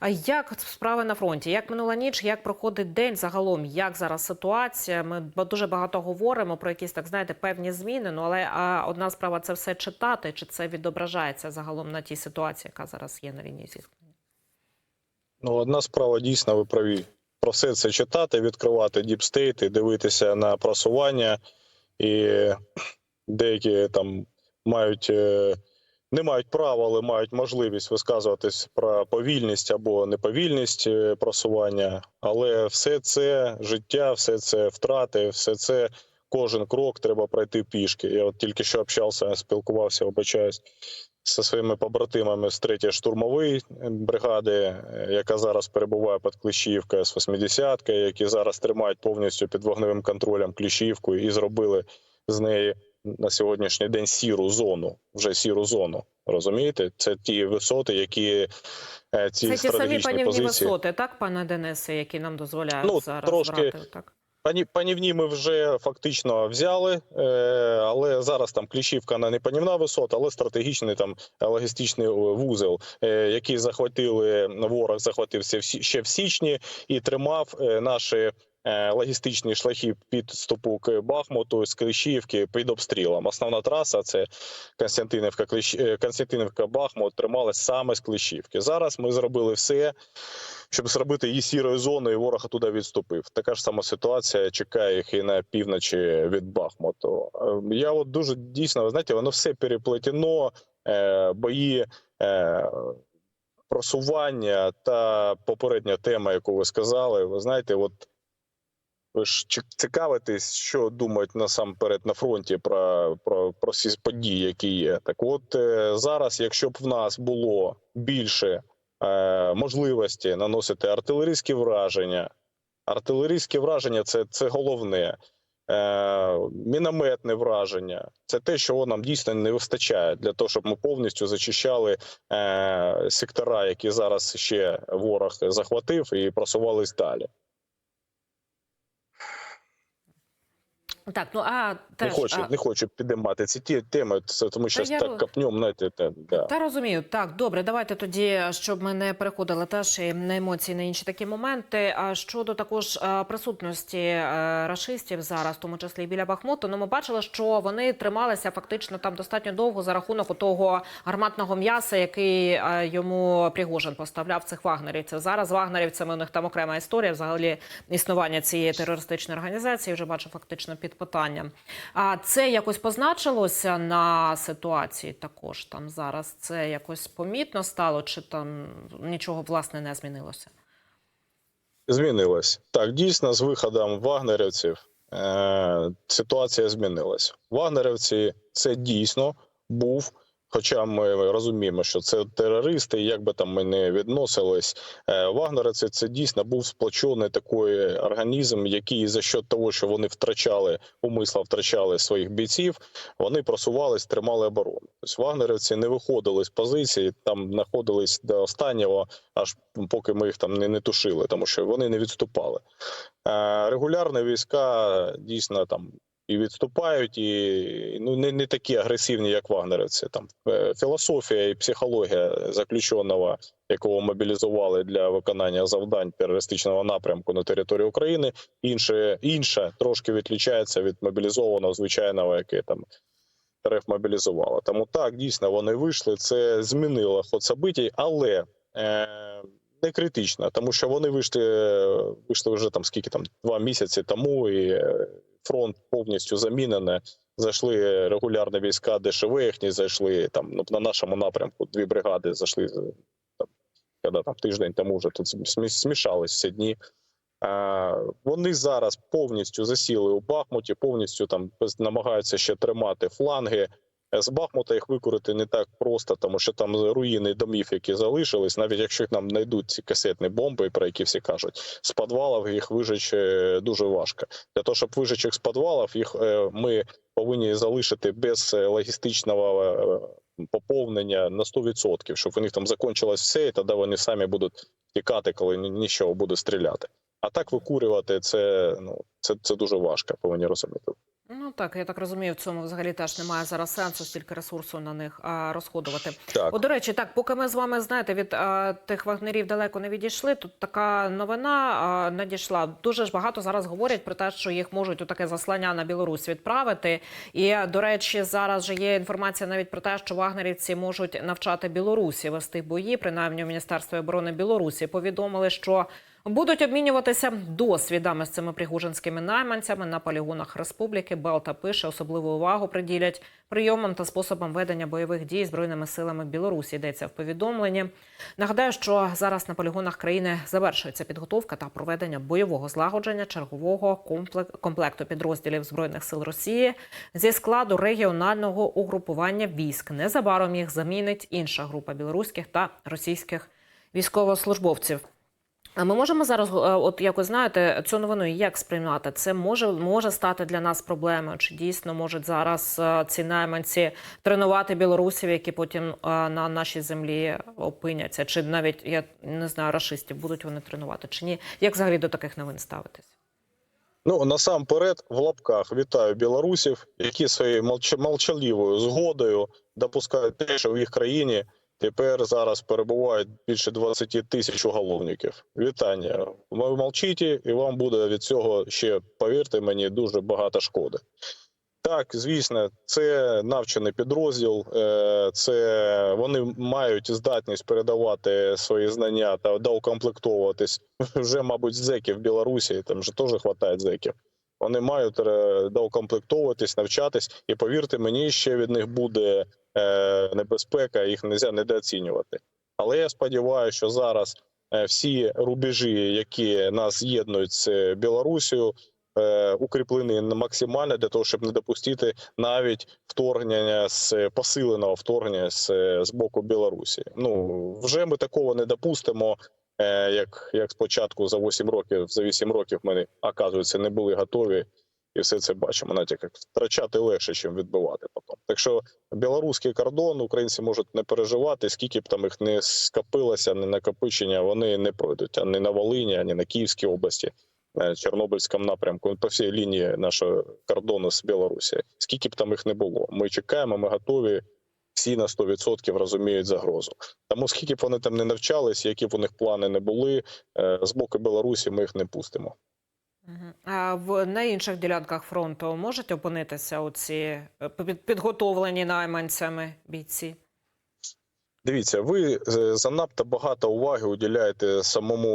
А як справи на фронті? Як минула ніч? Як проходить день загалом? Як зараз ситуація? Ми дуже багато говоримо про якісь так знаєте певні зміни. Ну але одна справа це все читати, чи це відображається загалом на тій ситуації, яка зараз є на лінії зіткнення? Ну, одна справа дійсно ви праві. Про все це читати, відкривати діпстейти, дивитися на просування, і деякі там мають е, не мають права, але мають можливість висказуватись про повільність або неповільність е, просування. Але все це життя, все це втрати, все це кожен крок треба пройти пішки. Я от тільки що общався, спілкувався, вибачаюсь, зі своїми побратимами з 3-ї штурмової бригади, е, яка зараз перебуває під Клещівкою, з 80-ки, які зараз тримають повністю під вогневим контролем Клещівку і зробили з неї на сьогоднішній день сіру зону, вже сіру зону. Розумієте, це ті висоти, які е, ці Це ті самі панівні позиції. висоти, так, пане Денисе, які нам дозволяють Ну, зараз трошки брати так. Пані панівні ми вже фактично взяли, е, але зараз там Кліщівка на не панівна висота, але стратегічний там логістичний е, який захватили ворог, захватився в сі- ще в січні і тримав наші. Е, Логістичні шляхи підступу к Бахмуту з Кліщівки під обстрілом. Основна траса це Константинівка, е, Константинівка, Бахмут тримали саме з Кліщівки. Зараз ми зробили все, щоб зробити її сірою зоною, і ворог туди відступив. Така ж сама ситуація чекає їх і на півночі від Бахмуту. Е, Я от дуже дійсно, ви знаєте, воно все переплетено, бої. Просування та попередня тема, яку ви сказали, ви знаєте, от цікавитесь, що думають насамперед на фронті про, про, про всі події, які є. Так, от е, зараз, якщо б в нас було більше е, можливості наносити артилерійські враження, артилерійські враження це, це головне. Е, мінометне враження це те, чого нам дійсно не вистачає для того, щоб ми повністю зачищали е, сектора, які зараз ще ворог захватив, і просувались далі. Так, ну а Не теж хочу, а, не хочу підіймати ці ті теми, це тому що я так капнем, знаєте, те, да. Та розумію, так добре. Давайте тоді, щоб ми не переходили теж і на емоції на інші такі моменти. А щодо також присутності е, рашистів зараз, в тому числі і біля Бахмуту, ну ми бачили, що вони трималися фактично там достатньо довго за рахунок того гарматного м'яса, який е, йому Пригожин поставляв цих вагнерівців. Зараз вагнерівцями у них там окрема історія. Взагалі існування цієї терористичної організації вже бачу фактично під питанням. А це якось позначилося на ситуації також там зараз. Це якось помітно стало, чи там нічого власне не змінилося? Змінилось. Так, дійсно, з виходом вагнерівців е, ситуація змінилась. Вагнерівці це дійсно був. Хоча ми розуміємо, що це терористи, як би там ми не відносились, е, вагнерівці це дійсно був сплочений такий організм, який за що того, що вони втрачали умисла, втрачали своїх бійців, вони просувались, тримали оборону. Тобто вагнерівці не виходили з позиції, там знаходились до останнього, аж поки ми їх там не, не тушили, тому що вони не відступали. Е, Регулярні війська дійсно там і відступають, і ну не, не такі агресивні, як вагнерівці. Там е, філософія і психологія заключеного, якого мобілізували для виконання завдань терористичного напрямку на території України, інше інша трошки відлічається від мобілізованого звичайного, яке там. РФ мобілізувала. Тому так дійсно вони вийшли. Це змінило ход событий, але е, не критично, тому що вони вийшли, вийшли вже там скільки там два місяці тому, і е, фронт повністю замінене. Зайшли регулярні війська ДШВ їхні, зайшли там ну, на нашому напрямку. Дві бригади зайшли там, коли там тиждень тому вже тут смі- смішались всі дні. А, вони зараз повністю засіли у Бахмуті, повністю там намагаються ще тримати фланги. З Бахмута їх викорити не так просто, тому що там руїни домів, які залишились, навіть якщо нам знайдуть ці касетні бомби, про які всі кажуть, з підвалів їх вижечь е, дуже важко. Для того, щоб вижечь їх з підвалів, їх е, ми повинні залишити без е, логістичного поповнення на 100%, щоб у них там закінчилось все, і тоді вони самі будуть тікати, коли нічого буде стріляти. А так викурювати це ну це, це дуже важко, повинні розуміти. Так, я так розумію, в цьому взагалі теж немає зараз сенсу стільки ресурсу на них а, розходувати. Так. О, до речі, так, поки ми з вами знаєте, від а, тих вагнерів далеко не відійшли. Тут така новина а, надійшла. Дуже ж багато зараз говорять про те, що їх можуть у таке заслання на Білорусь відправити. І до речі, зараз же є інформація навіть про те, що вагнерівці можуть навчати Білорусі вести бої. Принаймні, у Міністерстві оборони Білорусі повідомили, що. Будуть обмінюватися досвідами з цими пригужинськими найманцями на полігонах республіки. Балта пише, особливу увагу приділять прийомам та способам ведення бойових дій збройними силами Білорусі. Йдеться в повідомленні. Нагадаю, що зараз на полігонах країни завершується підготовка та проведення бойового злагодження чергового комплек- комплекту підрозділів збройних сил Росії зі складу регіонального угрупування військ. Незабаром їх замінить інша група білоруських та російських військовослужбовців. А ми можемо зараз, е, от якось знаєте, цю новину як сприймати? Це може може стати для нас проблемою? Чи дійсно можуть зараз е, ці найманці тренувати білорусів, які потім е, на нашій землі опиняться? Чи навіть я не знаю, рашистів будуть вони тренувати чи ні? Як взагалі до таких новин ставитись? Ну насамперед, в лапках вітаю білорусів, які своєю молч- молчаливою згодою допускають те, що в їх країні тепер зараз перебувають більше 20 тисяч уголовників. Вітання. Ви мовчите, і вам буде від цього ще, повірте мені, дуже багато шкоди. Так, звісно, це навчений підрозділ. е, Це вони мають здатність передавати свої знання та доукомплектовуватись вже, мабуть, зеків в Білорусі. Там же теж вистачає зеків. Вони мають е, доукомплектовуватись, навчатись, і повірте мені, ще від них буде е, небезпека, їх не можна недооцінювати. Але я сподіваюся, що зараз е, всі рубежі, які нас з'єднують з Білорусією, укріплені максимально для того, щоб не допустити навіть вторгнення з посиленого вторгнення з, з боку Білорусі. Ну вже ми такого не допустимо. Е, Як, як спочатку за 8 років, за 8 років ми, оказується, не були готові, і все це бачимо. Навіть як втрачати легше, ніж відбивати потім. Так що білоруський кордон українці можуть не переживати, скільки б там їх не скопилося, не накопичення, вони не пройдуть ані на Волині, ані на Київській області, на Чорнобильському напрямку, по всій лінії нашого кордону з Білорусі. Скільки б там їх не було, ми чекаємо, ми готові. Всі на 100% розуміють загрозу. Тому скільки б вони там не навчались, які б у них плани не були, е, з боку Білорусі ми їх не пустимо. А в на інших ділянках фронту можуть опинитися оці е, підготовлені найманцями бійці? Дивіться, ви е, занадто багато уваги уділяєте самому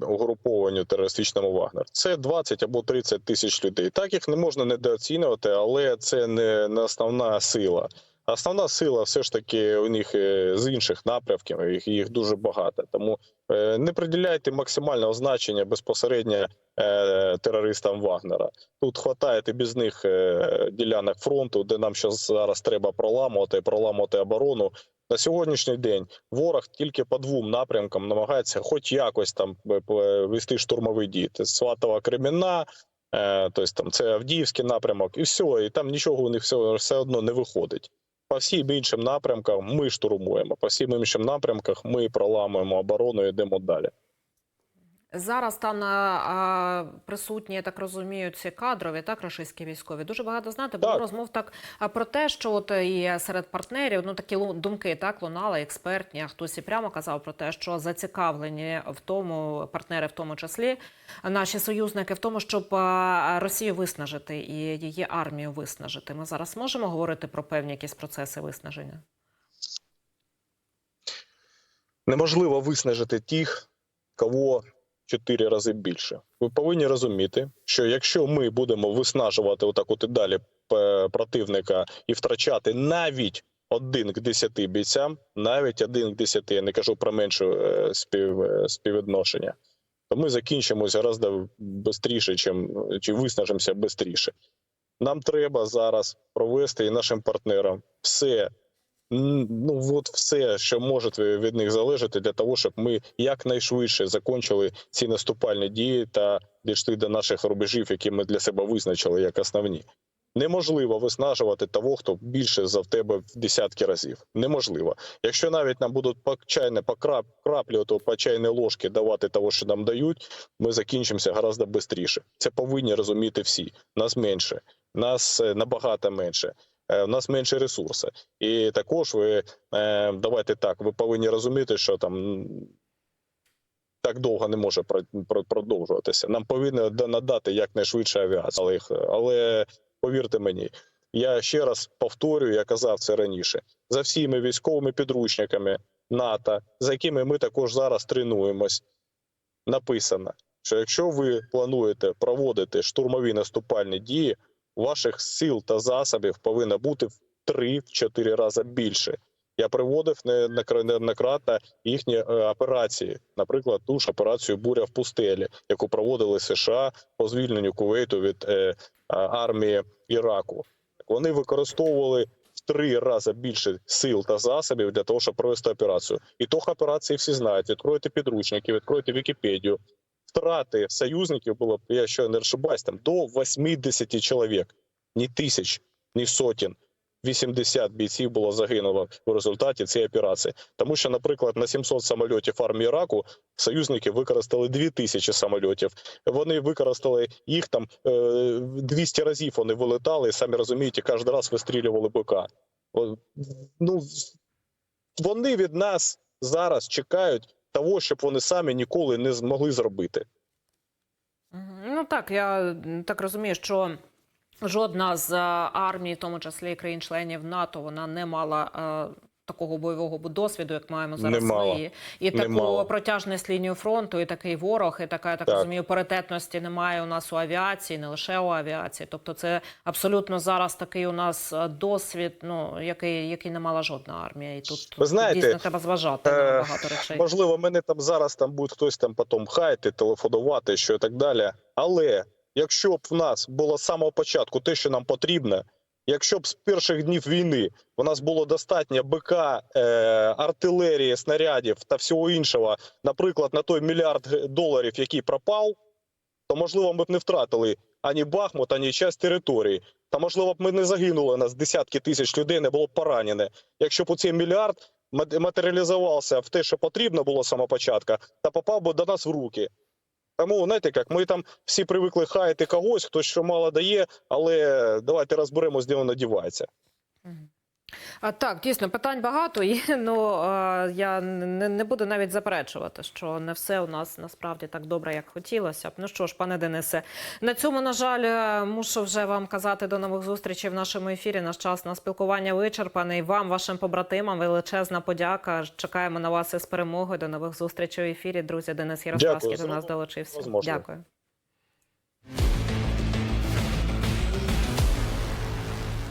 угрупованню терористичному Вагнер. Це 20 або 30 тисяч людей. Так їх не можна недооцінювати, але це не, не основна сила. Основна сила все ж таки у них е, з інших напрямків. Їх, їх дуже багато. Тому е, не приділяйте максимального значення безпосередньо е, терористам Вагнера. Тут хватає без них ділянок фронту, де нам зараз треба проламувати, проламувати оборону. На сьогоднішній день ворог тільки по двом напрямкам намагається, хоч якось там вести штурмові дії. Це Сватова Кремінна, е, тобто там це Авдіївський напрямок, і все, і там нічого у них все, все одно не виходить. По всім іншим напрямкам ми штурмуємо, по всім іншим напрямках ми проламуємо оборону і йдемо далі. Зараз там а, присутні, я так розумію, ці кадрові, так, рашистські військові. Дуже багато знаєте, було розмов так про те, що от і серед партнерів ну такі думки так лунали експертні. А хтось і прямо казав про те, що зацікавлені в тому партнери, в тому числі наші союзники, в тому, щоб Росію виснажити і її армію виснажити. Ми зараз можемо говорити про певні якісь процеси виснаження. Неможливо виснажити тих, кого чотири рази більше. Ви повинні розуміти, що якщо ми будемо виснажувати отак от і далі е, противника і втрачати навіть один к десяти бійцям, навіть один к десяти, я не кажу про менше е, спів, е, співвідношення, то ми закінчимося гораздо швидше, чим чи виснажимося швидше. Нам треба зараз провести і нашим партнерам все Ну от все, що може від них залежати, для того, щоб ми якнайшвидше закончили ці наступальні дії та дійшли до наших рубежів, які ми для себе визначили як основні. Неможливо виснажувати того, хто більше за тебе в десятки разів. Неможливо. Якщо навіть нам будуть по чайне по крап, краплі ото по чайній ложки давати того, що нам дають, ми закінчимося гораздо швидше. Це повинні розуміти всі. Нас менше. нас е, набагато менше. Е, У нас менше ресурси, і також ви е, давайте так. Ви повинні розуміти, що там так довго не може про- про- продовжуватися. Нам повинні надати якнайшвидше авіацію. Але, але повірте мені, я ще раз повторюю, я казав це раніше. За всіми військовими підручниками НАТО, за якими ми також зараз тренуємось, написано, що якщо ви плануєте проводити штурмові наступальні дії, ваших сил та засобів повинно бути в 3-4 рази більше. Я приводив неоднократно їхні е, операції, наприклад, ту ж операцію Буря в пустелі, яку проводили США по звільненню Кувейту від е, армії Іраку. Вони використовували в три рази більше сил та засобів для того, щоб провести операцію. І тох операції всі знають. Відкройте підручники, відкройте Вікіпедію. Втрати союзників було я що не ошибаюсь, там до 80 чоловік, ні тисяч, ні сотень. 80 бійців було загинуло в результаті цієї операції. Тому що, наприклад, на 700 самольотів армії Іраку союзники використали 2000 самольотів. Вони використали їх там е, 200 разів. Вони вилетали, і самі розумієте, кожен раз вистрілювали БК. Ну вони від нас зараз чекають того, щоб вони самі ніколи не змогли зробити. Ну так, я так розумію, що жодна з е, армій, в тому числі і країн-членів НАТО, вона не мала. Такого бойового досвіду, як маємо зараз Не мала. ми, і таку мала. протяжність лінію фронту, і такий ворог, і така я так, Так. розумію, паритетності немає у нас у авіації, не лише у авіації. Тобто, це абсолютно зараз такий у нас е, досвід, ну який, який не мала жодна армія. І тут, тут знаєте, дійсно треба зважати е, багато речей. Можливо, мене там зараз там буде хтось там потім хаяти, телефонувати, що і так далі. Але якщо б в нас було з самого початку те, що нам потрібно, якщо б з перших днів війни у нас було достатньо БК, е, артилерії, снарядів та всього іншого, наприклад, на той мільярд доларів, який пропав, то можливо ми б не втратили ані Бахмут, ані часть території. Та можливо б ми не загинули нас десятки тисяч людей, не було б поранене. Якщо б у цей мільярд матеріалізувався в те, що потрібно було з самого початку, та попав би до нас в руки. Тому, знаєте, як ми там всі привикли хаяти когось, хтось що мало дає, але давайте розберемось, де воно дівається. Так, дійсно, питань багато, і ну, я не, не буду навіть заперечувати, що не все у нас насправді так добре, як хотілося б. Ну що ж, пане Денисе, на цьому, на жаль, е, мушу вже вам казати до нових зустрічей в нашому ефірі. Наш час на спілкування вичерпаний. Вам, вашим побратимам, величезна подяка. Чекаємо на вас із перемогою. До нових зустрічей у ефірі. Друзі, Денис Ярославський до нас долучився. Дякую.